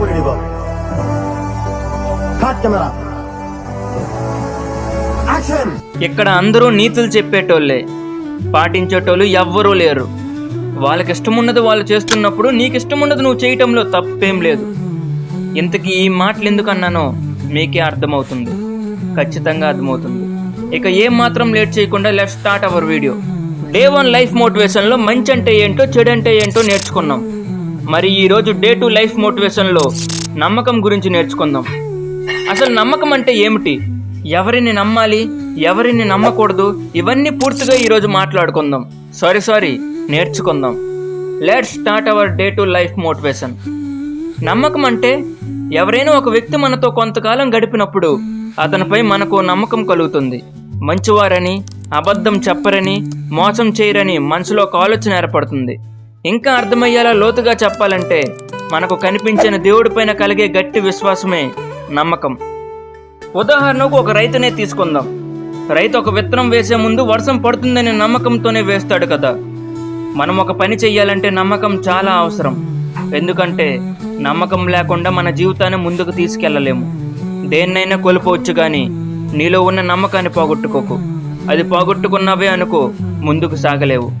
బాబు ready బాబు cut camera action ఇక్కడ అందరూ నీతులు చెప్పేటోళ్ళే. పాటించేటోళ్ళు ఎవ్వరూ లేరు. వాళ్ళకి ఇష్టం ఉన్నది వాళ్ళు చేస్తున్నప్పుడు నీకు ఇష్టం ఉన్నది నువ్వు చేయటంలో తప్పేం లేదు. ఇంతకీ ఈ మాటలు ఎందుకు అన్నానో మీకే అర్థమవుతుంది. ఖచ్చితంగా అర్థమవుతుంది. ఇక ఏం మాత్రం లేట్ చేయకుండా let start our video day one life మోటివేషన్లో మంచి అంటే ఏంటో చెడు అంటే ఏంటో నేర్చుకున్నాం. మరి ఈరోజు డే టు లైఫ్ మోటివేషన్లో నమ్మకం గురించి నేర్చుకుందాం. అసలు నమ్మకం అంటే ఏమిటి? ఎవరిని నమ్మాలి? ఎవరిని నమ్మకూడదు? ఇవన్నీ పూర్తిగా ఈరోజు మాట్లాడుకుందాం. సారీ సారీ నేర్చుకుందాం. Let start our day two life motivation. నమ్మకం అంటే ఎవరైనా ఒక వ్యక్తి మనతో కొంతకాలం గడిపినప్పుడు అతనిపై మనకు నమ్మకం కలుగుతుంది. మంచివారని అబద్ధం చెప్పరని మోసం చేయరని మనసులో ఒక ఆలోచన ఏర్పడుతుంది. ఇంకా అర్థమయ్యేలా లోతుగా చెప్పాలంటే మనకు కనిపించిన దేవుడిపైన కలిగే గట్టి విశ్వాసమే నమ్మకం. ఉదాహరణకు ఒక రైతునే తీసుకుందాం. రైతు ఒక విత్తనం వేసే ముందు వర్షం పడుతుందనే నమ్మకంతోనే వేస్తాడు కదా. మనం ఒక పని చెయ్యాలంటే నమ్మకం చాలా అవసరం. ఎందుకంటే నమ్మకం లేకుండా మన జీవితాన్ని ముందుకు తీసుకెళ్ళలేము. దేన్నైనా కోల్పోవచ్చు కానీ నీలో ఉన్న నమ్మకాన్ని పోగొట్టుకోకు. అది పోగొట్టుకున్నావే అనుకో ముందుకు సాగలేవు.